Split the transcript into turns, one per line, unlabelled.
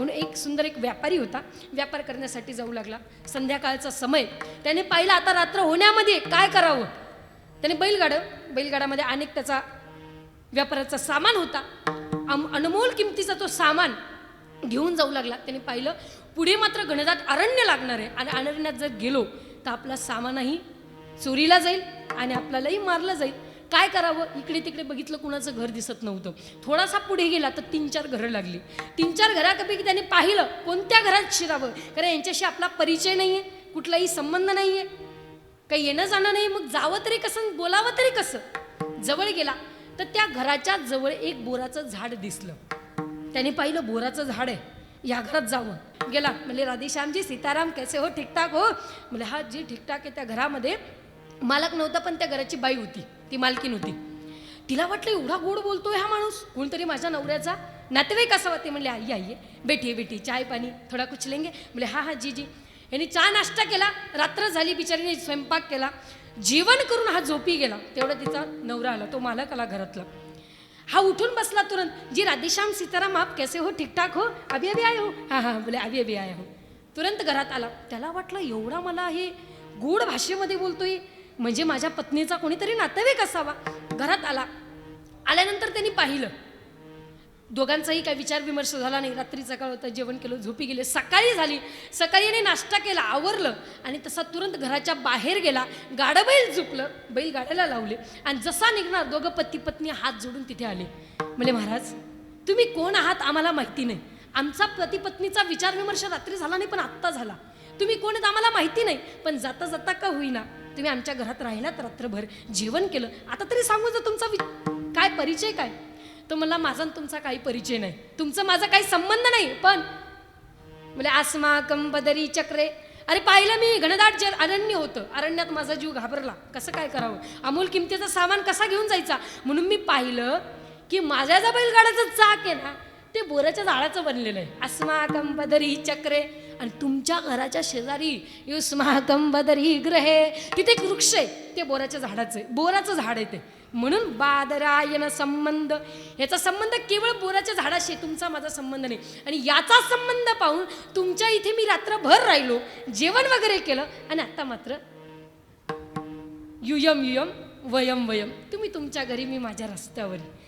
म्हणून एक सुंदर एक व्यापारी होता व्यापार करण्यासाठी जाऊ लागला. संध्याकाळचा समय. त्याने पाहिलं आता रात्र होण्यामध्ये काय करावं? त्याने बैलगाडं बैलगाडामध्ये अनेक त्याचा व्यापाराचा सामान होता. अम अनमोल किमतीचा तो सामान घेऊन जाऊ लागला. त्याने पाहिलं पुढे मात्र घनदाट अरण्य लागणार आहे आणि अरण्यात जर गेलो तर आपला सामानही चोरीला जाईल आणि आपल्यालाही मारलं जाईल. काय करावं? इकडे तिकडे बघितलं कुणाचं घर दिसत नव्हतं. थोडासा पुढे गेला तर तीन चार घरं लागली. तीन चार घरापैकी त्याने पाहिलं कोणत्या घरात शिरावं? कारण यांच्याशी आपला परिचय नाही आहे कुठलाही संबंध नाही आहे काही येणं जाणं नाही मग जावं तरी कसं बोलावं तरी कसं? जवळ गेला तर त्या घराच्या जवळ एक बोराचं झाड दिसलं. त्याने पाहिलं बोराचं झाड आहे या घरात जावं. गेला म्हणजे राधेश्यामजी सीताराम कैसे हो? ठीकठाक हो? म्हणजे हा जी ठीकठाक आहे त्या घरामध्ये मालक नव्हता पण त्या घराची बाई होती. ती मालकीन होती. तिला वाटलं एवढा गोड बोलतोय हा माणूस. कोणतरी माझ्या नवऱ्याचा नातेवाईक असावा ते म्हणले आई आई बेटी बेटी चाय पाणी थोडा कुछ लेंगे म्हणले हा हा जी जी. यांनी चहा नाश्ता केला रात्र झाली बिचारीने स्वयंपाक केला. जेवण करून हा झोपी गेला. तेवढा तिचा नवरा आला तो मालक आला घरातला. हा उठून बसला तुरंत जी राधेश्याम सीताराम आप कैसे हो? ठीकठाक हो? अभी अभी आय हो? हा हा बोले अभी अभी आय हो. तुरंत घरात आला. त्याला वाटलं एवढा मला हे गोड भाषेमध्ये बोलतोय. म्हणजे माझ्या पत्नीचा कोणीतरी नातेवाईक असावा. घरात आला. आल्यानंतर त्यांनी पाहिलं. दोघांचाही काही विचार विमर्श झाला नाही. रात्रीचा काळ होता जेवण केलं झोपी गेले. सकाळी झाली. सकाळी याने नाश्ता केला आवरलं. आणि तसा तुरंत घराच्या बाहेर गेला. गाडं बैल झुपलं बैल गाड्याला लावले. आणि जसा निघणार दोघं पती पत्नी हात जोडून तिथे आले. म्हणजे महाराज तुम्ही कोण आहात आम्हाला माहिती नाही. आमचा पती पत्नीचा विचार विमर्श रात्री झाला नाही पण आत्ता झाला. तुम्ही कोण आहेत आम्हाला माहिती नाही. पण जाता जाता का होईना तुम्ही आमच्या घरात राहिलात रात्रभर जेवण केलं. आता तरी सांगू जर तुमचा काय परिचय काय? तो मला माझा तुमचा काही परिचय नाही. तुमचं माझा काही संबंध नाही पण म्हणजे आसमा कंबदरी चक्रे. अरे पाहिलं मी घनदाट जे अरण्य होतं. अरण्यात माझा जीव घाबरला. कसं काय करावं? अमोल किमतीचा सामान कसा घेऊन जायचा? म्हणून मी पाहिलं की माझ्या ज्या बैलगाड्याचं चाक आहे ना. ते बोराच्या झाडाचं बनलेलं आहे. अस्मा बदरी चक्रे आणि तुमच्या घराच्या शेजारी युस्मा बदरी ग्रहे. तिथे एक वृक्ष आहे ते बोराच्या झाडाचं आहे. बोराचं झाड आहे ते. म्हणून बादरायन संबंध. याचा संबंध केवळ बोराच्या झाडाशी तुमचा माझा संबंध नाही. आणि याचा संबंध पाहून तुमच्या इथे मी रात्रभर राहिलो जेवण वगैरे केलं आणि आता मात्र युयम युयम वयम वयम. तुम्ही तुमच्या घरी मी माझ्या रस्त्यावर आहे.